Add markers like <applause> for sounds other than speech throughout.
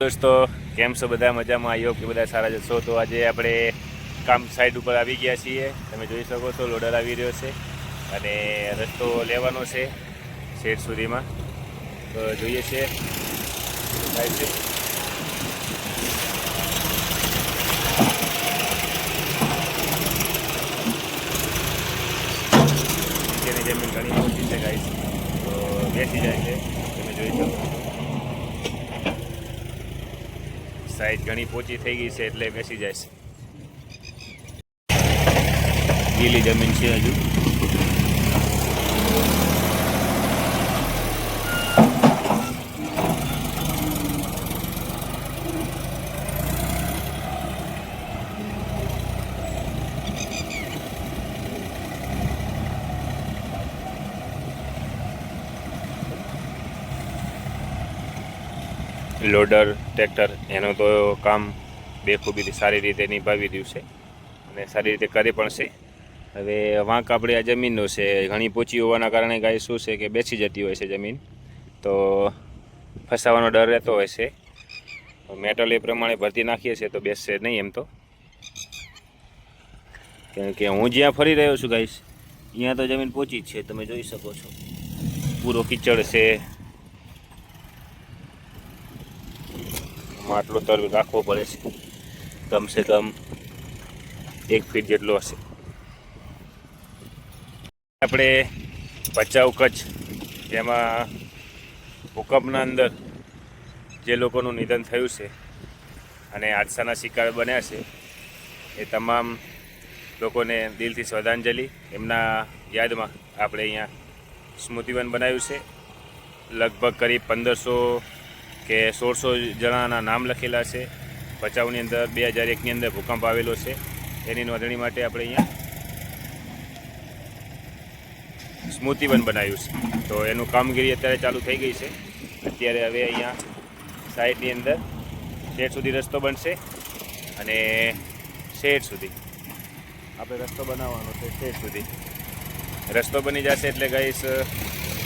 દોસ્તો, કેમ છો? બધા મજામાં? આવ્યો કે બધા સારા જશો તો આજે આપણે કામ સાઈડ ઉપર આવી ગયા છીએ. તમે જોઈ શકો છો લોડર આવી રહ્યો છે અને રસ્તો લેવાનો છે શેઠ સુધીમાં. તો જોઈએ છે. થાય છે. નીચેની જમીન ઘણી ઓછી છે ગાઈસ તો બેસી જાય છે. તમે જોઈ શકો છો સાઈઝ ઘણી પોચી થઈ ગઈ છે એટલે બેસી જાય છે. ગીલી જમીન છે હજુ. લોડર, ટ્રેક્ટર, એનું તો કામ બેખૂબીથી સારી રીતે નિભાવી રહ્યું છે અને સારી રીતે કરી પણ છે. હવે વાંક આપણે આ જમીનનો છે. ઘણી પોચી હોવાના કારણે ગાય શું છે કે બેસી જતી હોય છે જમીન. તો ફસાવાનો ડર રહેતો હોય છે. મેટલ એ પ્રમાણે ભરતી નાખીએ છીએ તો બેસશે નહીં એમ તો. કેમ કે હું જ્યાં ફરી રહ્યો છું ગાઈશ અહીંયા તો જમીન પોચી જ છે. તમે જોઈ શકો છો. પૂરો કિચડ છે. માટલો તરવી રાખવો પડે છે. કમસે કમ એક ફીટ જેટલો હશે. આપણે ભચાઉ કચ્છ, જેમાં ભૂકંપના અંદર જે લોકોનું નિધન થયું છે અને હાદસાના શિકાર બન્યા છે, એ તમામ લોકોને દિલથી શ્રદ્ધાંજલિ. એમના યાદમાં આપણે અહીંયા સ્મૃતિવન બનાવ્યું છે. લગભગ કરીબ પંદરસો કે સોળસો જણાના નામ લખેલા છે. ભચાઉની અંદર બે હજાર એકની અંદર ભૂકંપ આવેલો છે. એની નોંધણી માટે આપણે અહીંયા સ્મૃતિવન બનાવ્યું છે. તો એનું કામગીરી અત્યારે ચાલુ થઈ ગઈ છે. અત્યારે હવે અહીંયા સાઈડની અંદર શેડ સુધી રસ્તો બનશે અને શેડ સુધી. આપણે રસ્તો બનાવવાનો છે શેડ સુધી. રસ્તો બની જશે એટલે ગઈશ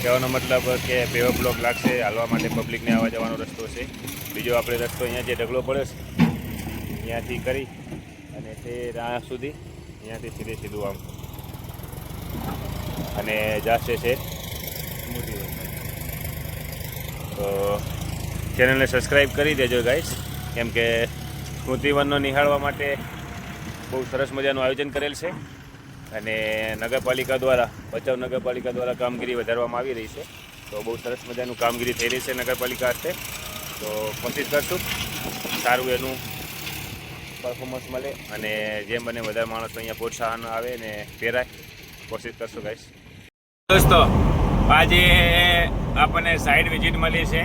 કહેવાનો મતલબ કે પેવર બ્લોક લાગશે, હાલવા માટે પબ્લિકને આવવા જવાનો રસ્તો છે. બીજો આપણે રસ્તો અહીંયા જે ઢગલો પડ્યો છે અહીંયાથી કરી અને તે રાહ સુધી અહીંયાથી સીધે સીધું આમ. અને જશે છે મોટી તો ચેનલને સબસ્ક્રાઈબ કરી દેજો ગાઈસ, કેમ કે સ્મૃતિવનનો નિહાળવા માટે બહુ સરસ મજાનું આયોજન કરેલ છે. અને નગરપાલિકા દ્વારા, ભચાઉ નગરપાલિકા દ્વારા કામગીરી વધારવામાં આવી રહી છે. તો બહુ સરસ મજાનું કામગીરી થઈ રહી છે નગરપાલિકા હસ્તે તો કોશિશ કરશું સારું એનું પરફોર્મન્સ મળે અને જેમ બને વધારે માણસો અહીંયા પ્રોત્સાહન આવે ને પહેરાય કોશિશ કરશું ગાઈશ દોસ્તો, આજે આપણને સાઈડ વિઝિટ મળી છે.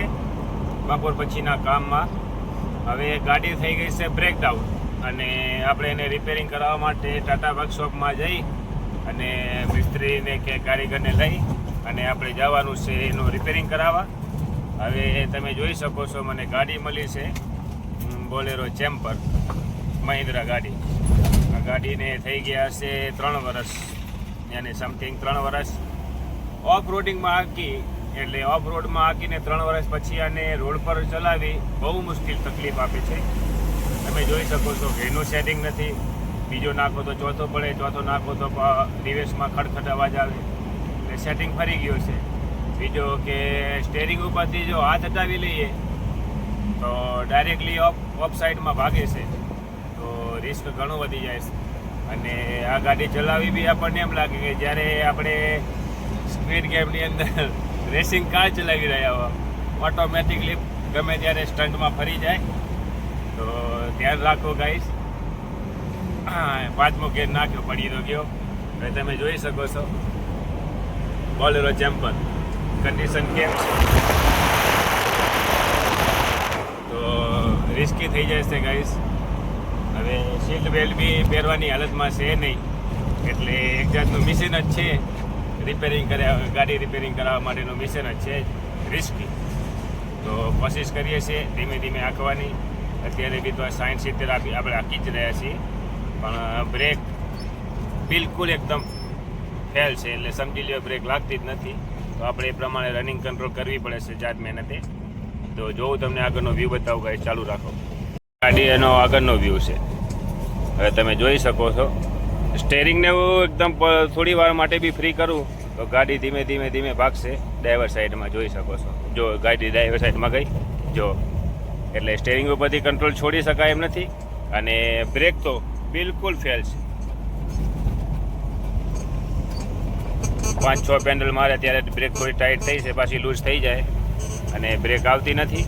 બપોર પછીના કામમાં. હવે ગાડી થઈ ગઈ છે બ્રેકડાઉન અને આપણે એને રિપેરિંગ કરાવવા માટે ટાટા વર્કશોપમાં જઈ અને મિસ્ત્રીને કે કારીગરને લઈ અને આપણે જવાનું છે એનું રિપેરિંગ કરાવવા. હવે તમે જોઈ શકો છો, મને ગાડી મળી છે બોલેરો ચેમ્પર મહિન્દ્રા ગાડી. આ ગાડીને થઈ ગયા છે ત્રણ વર્ષ યાની સમથિંગ ત્રણ વર્ષ ઓફ રોડિંગમાં હાકી, એટલે ઓફ રોડમાં હાકીને ત્રણ વર્ષ પછી આને રોડ પર ચલાવી બહુ મુશ્કેલ તકલીફ આપે છે. તમે જોઈ શકો છો એનું સેટિંગ નથી. બીજો નાખો તો ચોથો પડે, ચોથો નાખો તો રિવેશમાં ખડખડ અવાજ આવે. એટલે સેટિંગ ફરી ગયું છે. બીજો કે સ્ટેરિંગ ઉપરથી જો હાથ હટાવી લઈએ, તો ડાયરેક્ટલી ઓફ ઓફ સાઈડમાં ભાગે છે. તો રિસ્ક ઘણું વધી જાય છે. અને આ ગાડી ચલાવવી બી આપણને એમ લાગે કે જ્યારે આપણે સ્પીડ ગેમની અંદર <laughs> રેસિંગ કાર ચલાવી રહ્યા હો ઓટોમેટિકલી ગમે ત્યારે સ્ટન્ટમાં ફરી જાય. તો ધ્યાન રાખો ગાઈસ હા, પાંચમો ગેર નાખ્યો, પડી તો ગયો. હવે તમે જોઈ શકો છો. બોલેરો ચેમ્પર કન્ડિશન કેમ છે? તો રિસ્કી થઈ જાય છે ગાઈસ હવે સીટ બેલ્ટ બી પહેરવાની હાલતમાં છે નહીં. એટલે એક જાતનું મિશન જ છે. રિપેરિંગ કર્યા, ગાડી રિપેરિંગ કરાવવા માટેનું મિશન જ છે. રિસ્કી તો કોશિશ કરીએ છીએ ધીમે ધીમે આંકવાની. અત્યારે બી તો સાયન્સ સિત્તેર આપી આપણે આંકી જ રહ્યા છીએ. પણ બ્રેક બિલકુલ એકદમ ફેલ છે. એટલે સમજી લ્યો બ્રેક લાગતી જ નથી. તો આપણે એ પ્રમાણે રનિંગ કંટ્રોલ કરવી પડે છે જાત મહેનતે. તો જોઉં તમને આગળનો વ્યૂ બતાવું ગાઈસ ચાલુ રાખો. ગાડી એનો આગળનો વ્યૂ છે. હવે તમે જોઈ શકો છો. સ્ટેરિંગને હું એકદમ થોડી વાર માટે બી ફ્રી કરું. તો ગાડી ધીમે ધીમે ધીમે ભાગશે. ડ્રાઈવર સાઈડમાં જોઈ શકો છો. જો ગાડી ડ્રાઈવર સાઈડમાં ગઈ, જો. એટલે સ્ટેરિંગ ઉપરથી કંટ્રોલ છોડી શકાય એમ નથી. અને બ્રેક તો બિલકુલ ફેલ છે. પાંચ છ પેન્ડલ મારે ત્યારે બ્રેક થોડી ટાઈટ થઈ છે, પાછી લૂઝ થઈ જાય. અને બ્રેક આવતી નથી.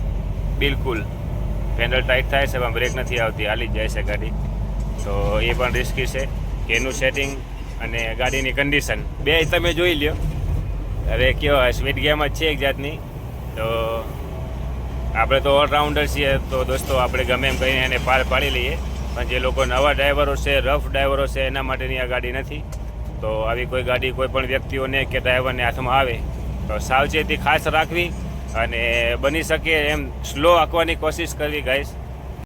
બિલકુલ પેન્ડલ ટાઈટ થાય છે, પણ બ્રેક નથી આવતી, હાલી જ જાય છે ગાડી. તો એ પણ રિસ્કી છે કે એનું સેટિંગ અને ગાડીની કન્ડિશન બે તમે જોઈ લ્યો. અરે કયો સ્વીટ ગેમ જ છે એક જાતની. તો આપણે તો ઓલરાઉન્ડર છીએ, તો દોસ્તો આપણે ગમે એમ કહીને એને પાર પાડી લઈએ. પણ જે લોકો નવા ડ્રાઈવરો છે રફ ડ્રાઈવરો છે, એના માટેની આ ગાડી નથી. તો આવી કોઈ ગાડી કોઈ પણ વ્યક્તિઓને કે ડ્રાઈવરને હાથમાં આવે, તો સાવચેતી ખાસ રાખવી અને બની શકે એમ સ્લો આંકવાની કોશિશ કરવી ગાઈશ